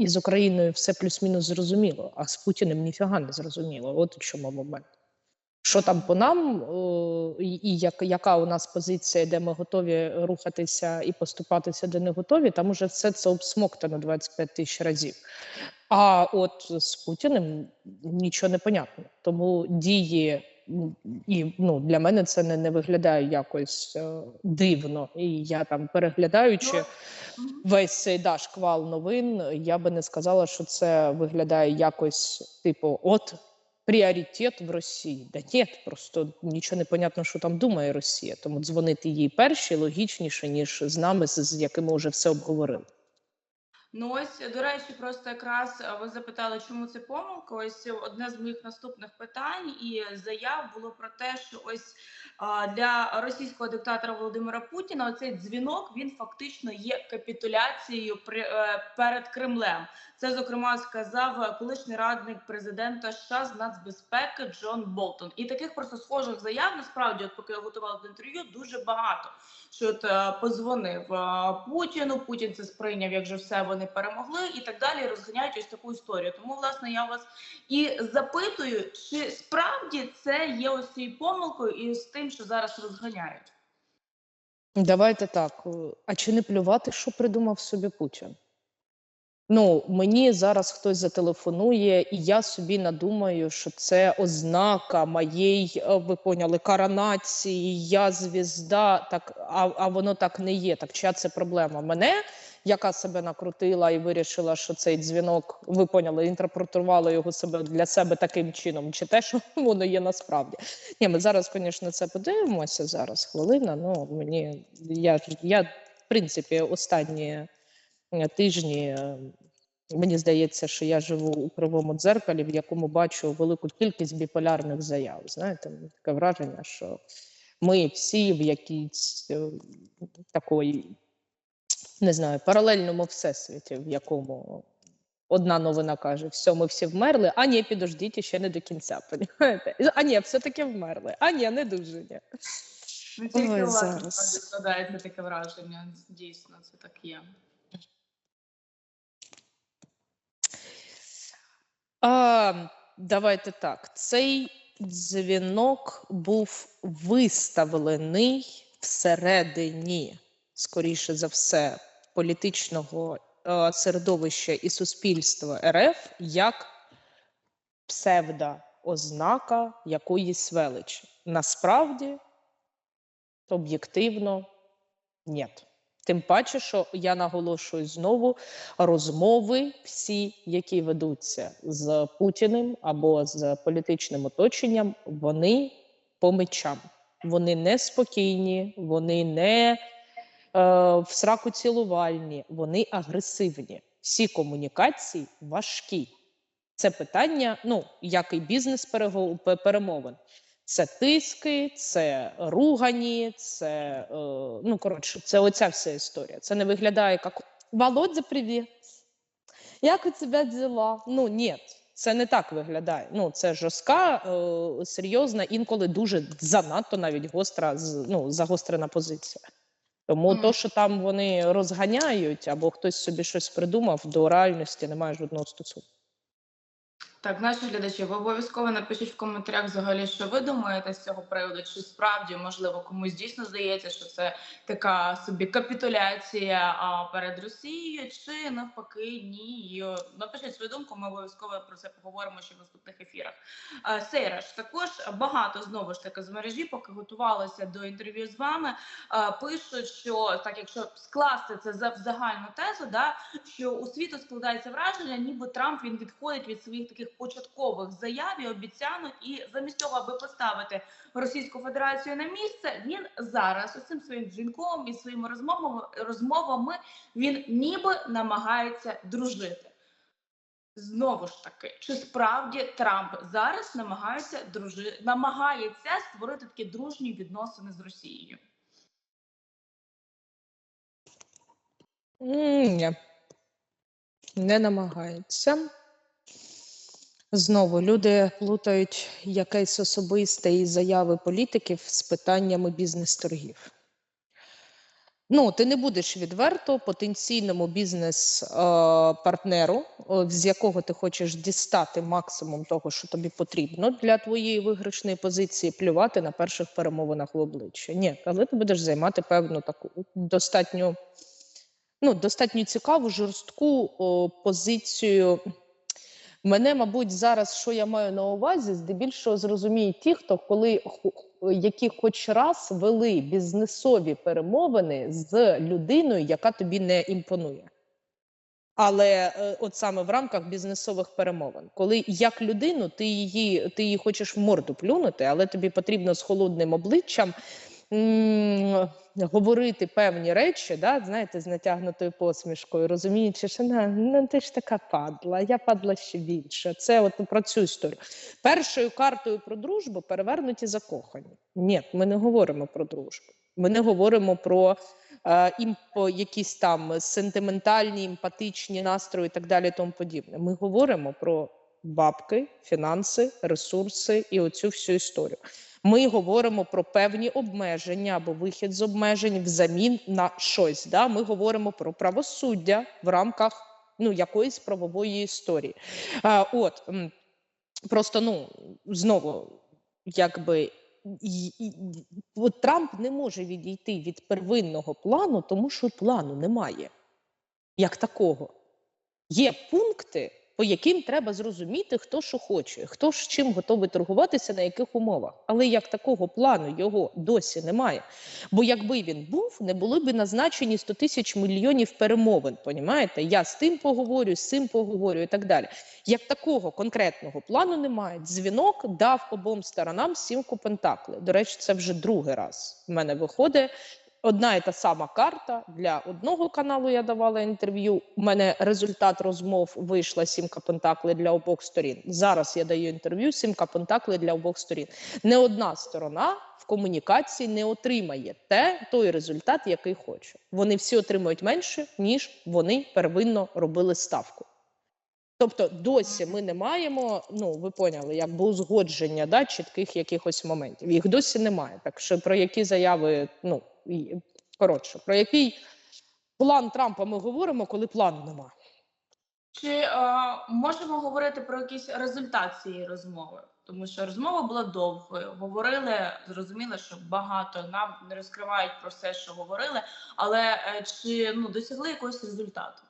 І з Україною все плюс-мінус зрозуміло, а з Путіним ніфіга не зрозуміло. От у чому момент. Що там по нам, і, і як, яка у нас позиція, де ми готові рухатися і поступатися, де не готові, там уже все це обсмоктано 25 тисяч разів. А от з Путіним нічого не понятно. Тому дії і ну для мене це не, не виглядає якось е, дивно. І я там переглядаючи Мгм. весь цей да, шквал новин, я би не сказала, що це виглядає якось типу, от пріоритет в Росії. Да ні, просто нічого не понятно, що там думає Росія. Тому дзвонити їй перші логічніше, ніж з нами, з, з якими вже все обговорили. Ну ось до речі, просто якраз е, ви запитали, чому це помилка. Ось одне з моїх наступних питань і заяв було про те, що ось для російського диктатора Володимира Путіна оцей дзвінок він фактично є капітуляцією при, е, перед Кремлем. Це зокрема сказав колишній радник президента США з нацбезпеки Джон Болтон. І таких просто схожих заяв насправді, от поки я готувала до інтерв'ю, дуже багато. Що от е, позвонив е, Путіну, Путін це сприйняв, як же все вони перемогли, і так далі. Розганяють ось таку історію. Тому, власне, я вас і запитую, чи справді це є ось цією помилкою і з тим, що зараз розганяють. Давайте так. е, А чи не плювати, що придумав собі Путін? Ну, мені зараз хтось зателефонує, і я собі надумаю, що це ознака моєї, е, ви поняли, коронації, я звізда. Так, а, а воно так не є. Так чия це проблема? Мене, яка себе накрутила і вирішила, що цей дзвінок, ви поняли, інтерпретувала його себе для себе таким чином, чи те, що воно є насправді. Ні, ми зараз, звісно, це подивимося. Зараз хвилина. Ну мені я я в принципі останні е, тижні. е, Мені здається, що я живу у кривому дзеркалі, в якому бачу велику кількість біполярних заяв. Знаєте, таке враження, що ми всі в якійсь е, такої, не знаю, паралельному всесвіті, в якому одна новина каже: все, ми всі вмерли, а ні, підождіть, ще не до кінця. Понімаєте? А ні, все-таки вмерли. А ні, не дуже ні. Не тільки Ой, у вас складається таке враження. Дійсно, це так є. А, давайте так. Цей дзвінок був виставлений всередині, скоріше за все, політичного е, середовища і суспільства РФ як псевдоознака якоїсь величі. Насправді, об'єктивно, ні. Тим паче, що я наголошую знову, розмови всі, які ведуться з Путіним або з політичним оточенням, вони по мечам. Вони не спокійні, вони не е, в сраку цілувальні, вони агресивні. Всі комунікації важкі. Це питання, ну, як і бізнес перемовин. Це тиски, це ругані, це е, ну коротше, це оця вся історія. Це не виглядає як Володя, привіт. Як у тебе діла? Ну ні, це не так виглядає. Ну це жорстка, е, серйозна, інколи дуже занадто навіть гостра, ну, загострена позиція. Тому Мгм. то, що там вони розганяють, або хтось собі щось придумав, до реальності немає жодного стосунку. Так, наші глядачі, ви обов'язково напишіть в коментарях взагалі, що ви думаєте з цього приводу, чи справді можливо комусь дійсно здається, що це така собі капітуляція перед Росією, чи навпаки ні. Е, Напишіть свою думку, ми обов'язково про це поговоримо ще в наступних ефірах. А, Сейраш, також багато знову ж таки з мережі, поки готувалася до інтерв'ю з вами, а, пишуть, що так, якщо скласти це за загальну тезу, да що у світу складається враження, ніби Трамп він відходить від своїх таких початкових заяв і обіцянок, і замість того, аби поставити Російську Федерацію на місце, він зараз цим своїм дзвінком і своїми розмовами розмовами він ніби намагається дружити. Знову ж таки, чи справді Трамп зараз намагається дружи... намагається створити такі дружні відносини з Росією? Ні. Не намагається. Знову люди плутають якесь особисте і заяви політиків з питаннями бізнес-торгів. Ну, ти не будеш відверто потенційному бізнес-партнеру, з якого ти хочеш дістати максимум того, що тобі потрібно для твоєї виграшної позиції, плювати на перших перемовинах в обличчя. Ні, але ти будеш займати певну таку достатньо, ну, достатньо цікаву, жорстку о, позицію. Мене, мабуть, зараз, що я маю на увазі, здебільшого зрозуміють ті, хто коли які хоч раз вели бізнесові перемовини з людиною, яка тобі не імпонує. Але е, от саме в рамках бізнесових перемовин, коли як людину ти її, ти її хочеш в морду плюнути, але тобі потрібно з холодним обличчям говорити певні речі, да, знаєте, з натягнутою посмішкою, розуміючи, що «На, ну, ти ж така падла, я падла ще більше. Це от про цю історію. Першою картою про дружбу перевернуті закохані. Ні, ми не говоримо про дружбу. Ми не говоримо про е, імпо, якісь там сентиментальні, емпатичні настрої і так далі, тому подібне. Ми говоримо про бабки, фінанси, ресурси і оцю всю історію. Ми говоримо про певні обмеження або вихід з обмежень взамін на щось. Да? Ми говоримо про правосуддя в рамках ну, якоїсь правової історії. А, от просто ну знову, якби і, Трамп не може відійти від первинного плану, тому що плану немає як такого. Є пункти, по яким треба зрозуміти, хто що хоче, хто з чим готовий торгуватися, на яких умовах. Але як такого плану його досі немає. Бо якби він був, не були б назначені 100 тисяч мільйонів перемовин. Понімаєте? Я з тим поговорю, з цим поговорю і так далі. Як такого конкретного плану немає. Дзвінок дав обом сторонам сімку пентакли. До речі, це вже другий раз в мене виходить. Одна і та сама карта для одного каналу я давала інтерв'ю. У мене результат розмов вийшла сімка пентаклей для обох сторін. Зараз я даю інтерв'ю сімка пентаклей для обох сторін. Не одна сторона комунікації не отримає те, той результат, який хоче. Вони всі отримують менше, ніж вони первинно робили ставку. Тобто досі ми не маємо, ну ви поняли, якби узгодження да, чітких якихось моментів. Їх досі немає. Так що про які заяви, ну коротше, про який план Трампа ми говоримо, коли плану немає. Чи е, можемо говорити про якийсь результат цієї розмови? Тому що розмова була довгою. Говорили, зрозуміло, що багато нам не розкривають про все, що говорили, але е, чи ну досягли якогось результату?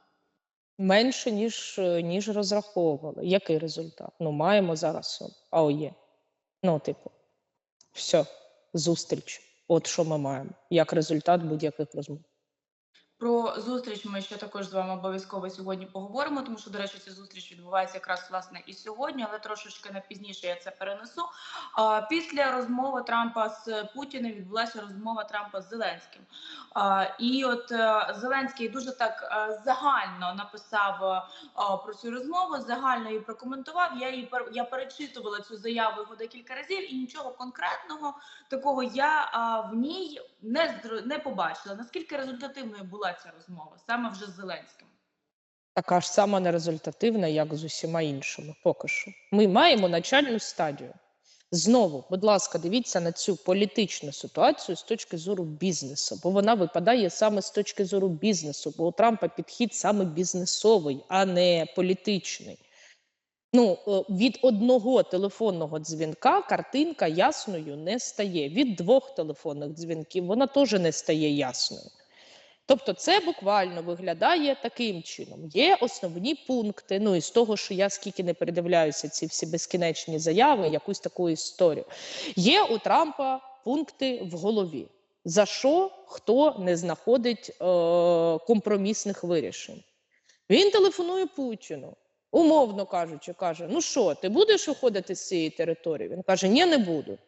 Менше ніж, е, ніж розраховували. Який результат? Ну, маємо зараз АОЄ. Ну, типу, все, зустріч. От що ми маємо, як результат будь-яких розмов. Про зустріч ми ще також з вами обов'язково сьогодні поговоримо, тому що, до речі, ця зустріч відбувається якраз власне і сьогодні, але трошечки на пізніше я це перенесу. Після розмови Трампа з Путіним відбулася розмова Трампа з Зеленським. І от е, Зеленський дуже так е, загально написав е, про цю розмову, загально її прокоментував. Я її я перечитувала цю заяву його декілька разів, і нічого конкретного такого я в ній не не побачила. Наскільки результативною була ця розмова саме вже з Зеленським? Така ж сама нерезультативна, як з усіма іншими. Поки що. Ми маємо начальну стадію. Знову, будь ласка, дивіться на цю політичну ситуацію з точки зору бізнесу, бо вона випадає саме з точки зору бізнесу, бо у Трампа підхід саме бізнесовий, а не політичний. Ну, е, від одного телефонного дзвінка картинка ясною не стає. Від двох телефонних дзвінків вона теж не стає ясною. Тобто, це буквально виглядає таким чином. Є основні пункти. Ну і з того, що я скільки не передивляюся ці всі безкінечні заяви, якусь таку історію. Є у Трампа пункти в голові. За що хто не знаходить е, компромісних вирішень? Він телефонує Путіну, умовно кажучи, каже: Ну що, ти будеш виходити з цієї території? Він каже: Ні, не буду.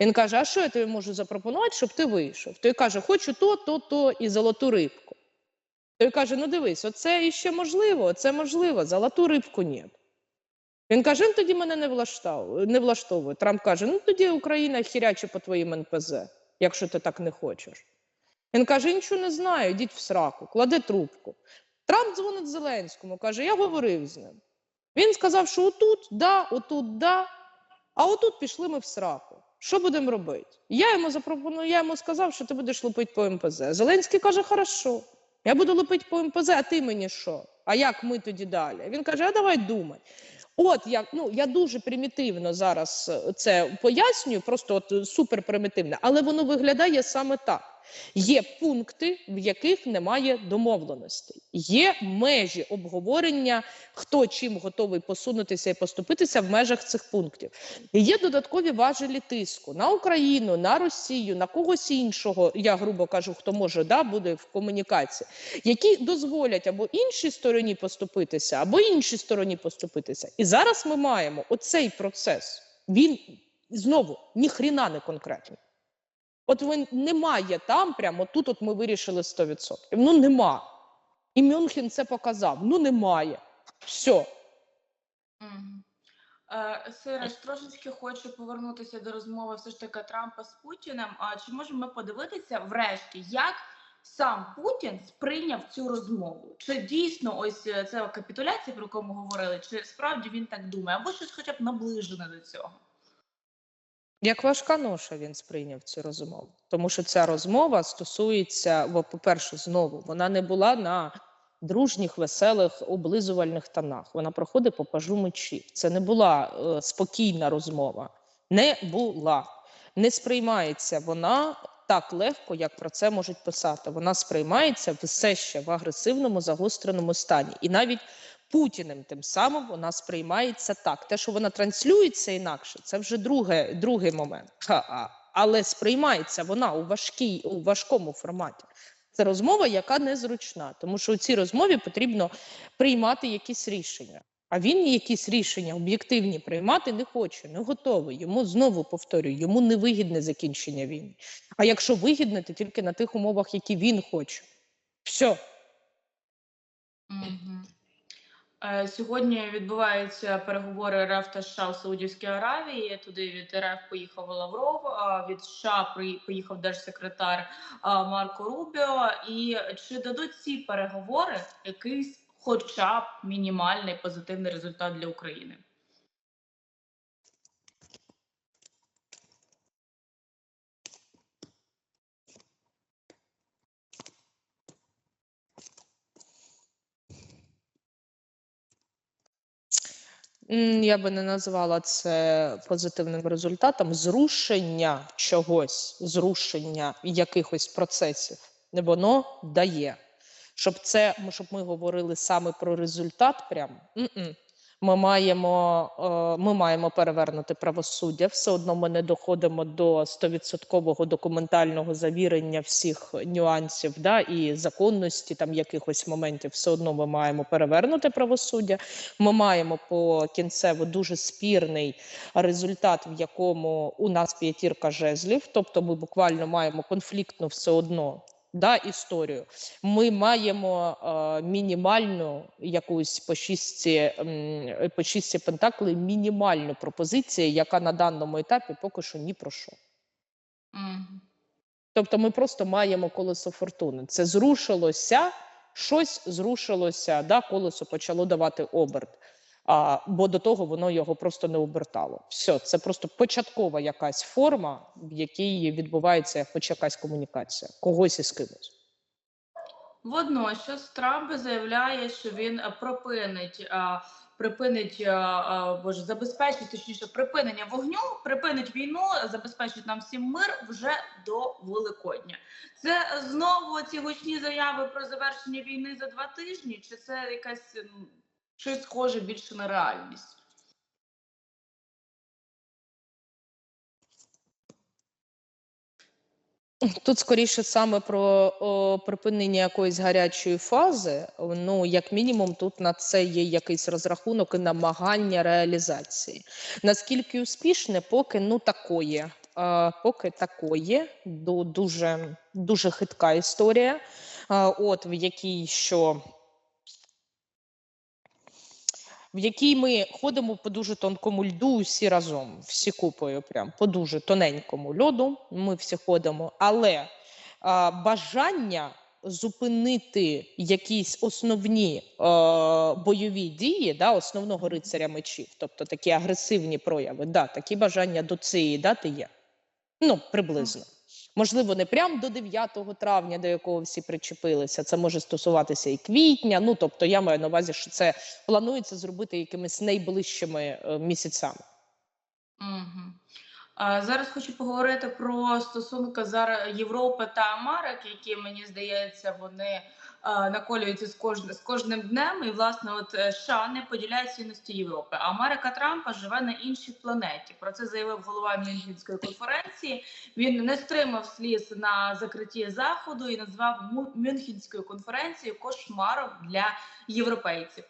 Він каже: А що я тобі можу запропонувати, щоб ти вийшов? Той каже: Хочу то, то, то і золоту рибку. Той каже: Ну дивись, оце іще можливо, це можливо, золоту рибку ні. Він каже: ну тоді мене не влаштовує. Не влаштовує. Трамп каже: Ну тоді Україна хіряче по твоїм НПЗ, якщо ти так не хочеш. Він каже: нічого не знаю, йдіть в сраку, кладе трубку. Трамп дзвонить Зеленському, каже: Я говорив з ним. Він сказав, що отут, да, отут, да, а отут пішли ми в сраку. Що будемо робити? Я йому запропоную, я йому сказав, що ти будеш лупити по МПЗ. Зеленський каже: хорошо, я буду лупити по МПЗ, а ти мені що? А як ми тоді далі? Він каже: а давай думай. От як ну я дуже примітивно зараз е, це пояснюю, просто от е, супер примітивне, але воно виглядає саме так. Є пункти, в яких немає домовленостей, є межі обговорення, хто чим готовий посунутися і поступитися в межах цих пунктів. І є додаткові важелі тиску на Україну, на Росію, на когось іншого. Я грубо кажу, хто може да буде в комунікації, які дозволять або іншій стороні поступитися, або іншій стороні поступитися. І зараз ми маємо оцей процес. Він знову ніхріна не конкретний. От він немає там, прямо тут. От ми вирішили 100%. Ну нема. І Мюнхен це показав. Ну немає. Все. Сирич, трошечки хочу повернутися до розмови все ж таки Трампа з Путіним. А чи можемо ми подивитися врешті, як сам Путін сприйняв цю розмову? Чи дійсно ось е, це капітуляція, про яку ми говорили, чи справді він так думає, або щось хоча б наближене до цього? Як важка ноша він сприйняв цю розмову, тому що ця розмова стосується, по-перше, знову вона не була на дружніх, веселих, облизувальних тонах. Вона проходить по пажу мечі. Це не була е, спокійна розмова. Не була. Не сприймається вона так легко, як про це можуть писати. Вона сприймається все ще в агресивному загостреному стані. І навіть Путіним тим самим вона сприймається так. Те, що вона транслюється інакше, це вже друге, другий момент. Але сприймається вона у важкій, у важкому форматі. Це розмова, яка незручна, тому що у цій розмові потрібно приймати якісь рішення. А він якісь рішення об'єктивні приймати не хоче, не готовий. Йому знову повторюю, йому не вигідне закінчення війни. А якщо вигідне, то тільки на тих умовах, які він хоче. Все. Мгм. Е, Сьогодні відбуваються переговори РФ та США у Саудівській Аравії. Туди від РФ поїхав Лавров, від США поїхав держсекретар Марко Рубіо. І чи дадуть ці переговори якийсь, хоча б мінімальний позитивний результат для України? Я би не назвала це позитивним результатом. Зрушення чогось, зрушення якихось процесів, воно дає. Щоб це щоб ми говорили саме про результат, прям. Ми маємо, е, ми маємо перевернути правосуддя. Все одно ми не доходимо до стовідсоткового документального завірення всіх нюансів да, і законності там якихось моментів. Все одно ми маємо перевернути правосуддя. Ми маємо по кінцево дуже спірний результат, в якому у нас п'ятірка жезлів, тобто ми буквально маємо конфліктну все одно. Да, історію. Ми маємо е, мінімальну якусь по шістці, по шістці пентаклей, мінімальну пропозицію, яка на даному етапі поки що ні про що. Мгм. Тобто ми просто маємо колесо фортуни. Це зрушилося, щось зрушилося, да, колесо почало давати оберт. А, бо до того воно його просто не обертало. Все, це просто початкова якась форма, в якій відбувається хоч якась комунікація когось із кимось. Водночас Трамп заявляє, що він е, припинить. а, Припинить а, боже, забезпечить точніше припинення вогню, припинить війну, забезпечить нам всім мир вже до Великодня. Це знову ці гучні заяви про завершення війни за два тижні, чи це якась щось схоже більше на реальність? Тут скоріше саме про о, припинення якоїсь гарячої фази. Ну, як мінімум, тут на це є якийсь розрахунок і намагання реалізації. Наскільки успішне, поки ну такої. А, поки такої дуже, дуже хитка історія, а, от в якій що. В якій ми ходимо по дуже тонкому льду всі разом, всі купою, прям по дуже тоненькому льоду. Ми всі ходимо, але а, бажання зупинити якісь основні е, бойові дії, да, основного рицаря мечів, тобто такі агресивні прояви, да, такі бажання до цієї дати є. Ну, приблизно. Можливо, не прямо до 9 травня, до якого всі причепилися. Це може стосуватися і квітня. Ну тобто, я маю на увазі, що це планується зробити якимись найближчими е, місяцями. Угу. А, зараз хочу поговорити про стосунки зараз Європи та Америки, які мені здається, вони а, наколюються з кожним з кожним днем. І власне, от е, США не поділяють цінності Європи. А Америка Трампа живе на іншій планеті. Про це заявив голова Мюнхенської конференції. Він не стримав сліз на закритті заходу і назвав Мюнхенською конференцією кошмаром для європейців.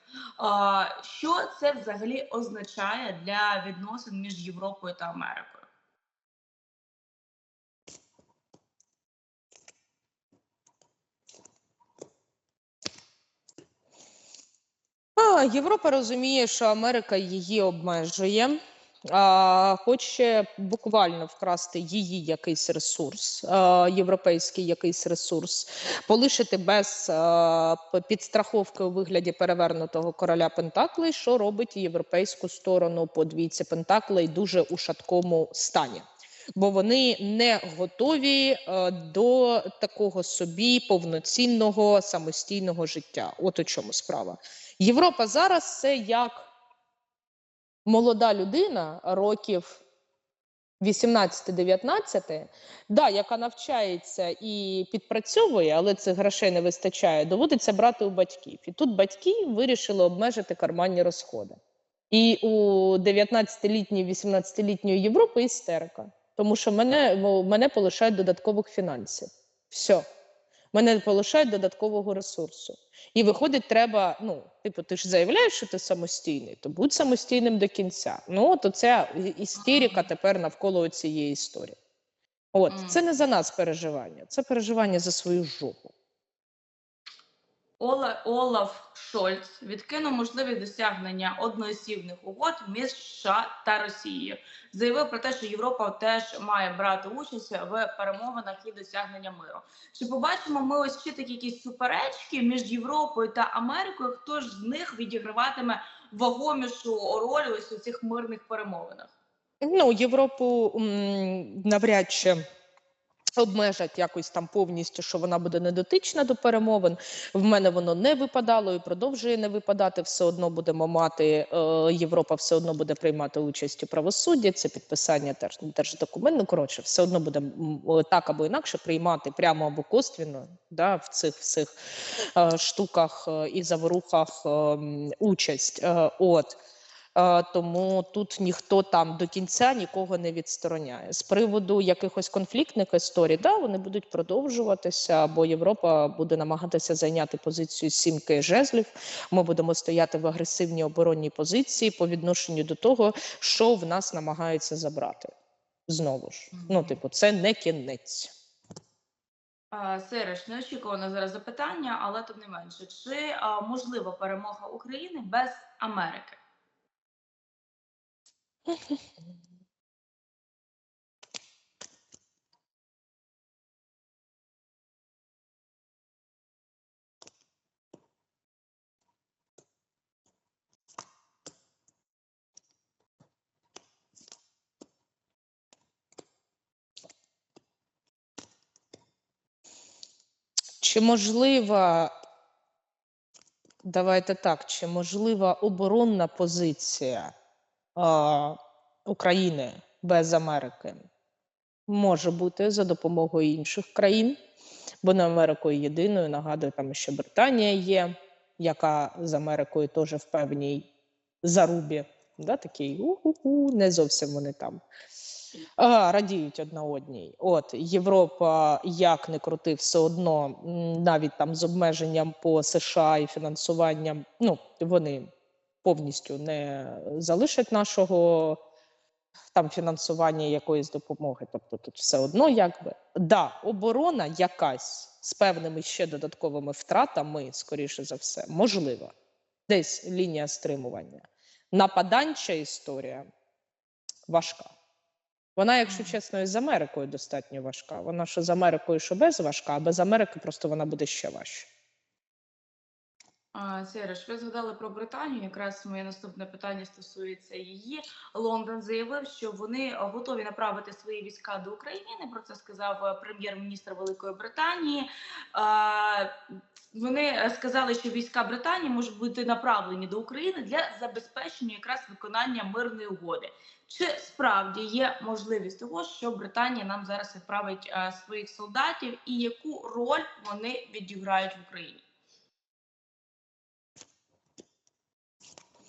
Що це взагалі означає для відносин між Європою та Америкою? А, Європа розуміє, що Америка її обмежує, а, хоче буквально вкрасти її якийсь ресурс, а, європейський якийсь ресурс, полишити без а, підстраховки у вигляді перевернутого короля Пентаклей, що робить європейську сторону по Пентаклей дуже у шаткому стані. Бо вони не готові е, до такого собі повноцінного самостійного життя. От у чому справа. Європа зараз це як молода людина років 18-19, да, яка навчається і підпрацьовує, але цих грошей не вистачає, доводиться брати у батьків. І тут батьки вирішили обмежити карманні розходи. І у 19-літньої, 18-літньої Європи істерика. Тому що мене, мене полишають додаткових фінансів. Все. Мене полишають додаткового ресурсу. І виходить, треба, ну, типу, ти ж заявляєш, що ти самостійний, то будь самостійним до кінця. Ну, от оця істерика тепер навколо цієї історії. От, це не за нас переживання, це переживання за свою жопу. Ола, Олаф Шольц відкинув можливість досягнення одноосібних угод між США та Росією. Заявив про те, що Європа теж має брати участь в перемовинах і досягнення миру. Чи побачимо ми ось ще такі якісь суперечки між Європою та Америкою? Хто ж з них відіграватиме вагомішу роль ось у цих мирних перемовинах? Ну, Європу навряд чи обмежать якось там повністю, що вона буде недотична до перемовин. В мене воно не випадало і продовжує не випадати. Все одно будемо мати е, Європа, все одно буде приймати участь у правосудді. Це підписання теж держдокумент. Ну коротше, все одно буде так або інакше приймати прямо або косвіно да, в цих всіх е, штуках е, і заворухах е, участь. От. Е, Тому тут ніхто там до кінця нікого не відстороняє. З приводу якихось конфліктних історій, да, вони будуть продовжуватися, бо Європа буде намагатися зайняти позицію сімки жезлів. Ми будемо стояти в агресивній оборонній позиції по відношенню до того, що в нас намагаються забрати. Знову ж, ну типу, це не кінець. Сереж, неочікуване зараз запитання, але тим не менше, чи можлива перемога України без Америки? Чи можлива, давайте так, чи можлива оборонна позиція України без Америки? Може бути за допомогою інших країн, бо не Америкою єдиною. Нагадую, там ще Британія є, яка з Америкою теж в певній зарубі. Да, такий у-ху-ху, не зовсім вони там а, радіють одна одній. От Європа, як не крути, все одно навіть там з обмеженням по США і фінансуванням, ну вони повністю не залишать нашого там фінансування якоїсь допомоги. Тобто тут все одно, якби да, оборона якась з певними ще додатковими втратами, скоріше за все, можлива. Десь лінія стримування. Нападанча історія важка. Вона, якщо чесно, і з Америкою достатньо важка. Вона що з Америкою, що без важка, а без Америки просто вона буде ще важче. Сереж, ви згадали про Британію. Якраз моє наступне питання стосується її. Лондон заявив, що вони готові направити свої війська до України. Про це сказав е, прем'єр-міністр Великої Британії. Вони сказали, що війська Британії можуть бути направлені до України для забезпечення якраз виконання мирної угоди. Чи справді є можливість того, що Британія нам зараз відправить е, своїх солдатів, і яку роль вони відіграють в Україні? М,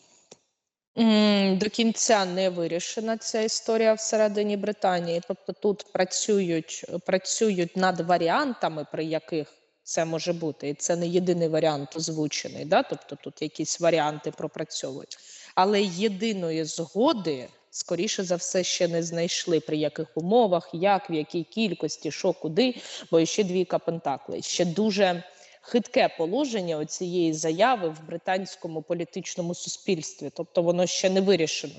До кінця не вирішена ця історія всередині Британії. Тобто тут працюють, працюють над варіантами, при яких це може бути, і це не єдиний варіант озвучений. Да? Тобто тут якісь варіанти пропрацьовують. Але єдиної згоди, скоріше за все, ще не знайшли, при яких умовах, як, в якій кількості, що, куди, бо ще двійка пентаклей. Ще дуже хитке положення цієї заяви в британському політичному суспільстві, тобто воно ще не вирішено.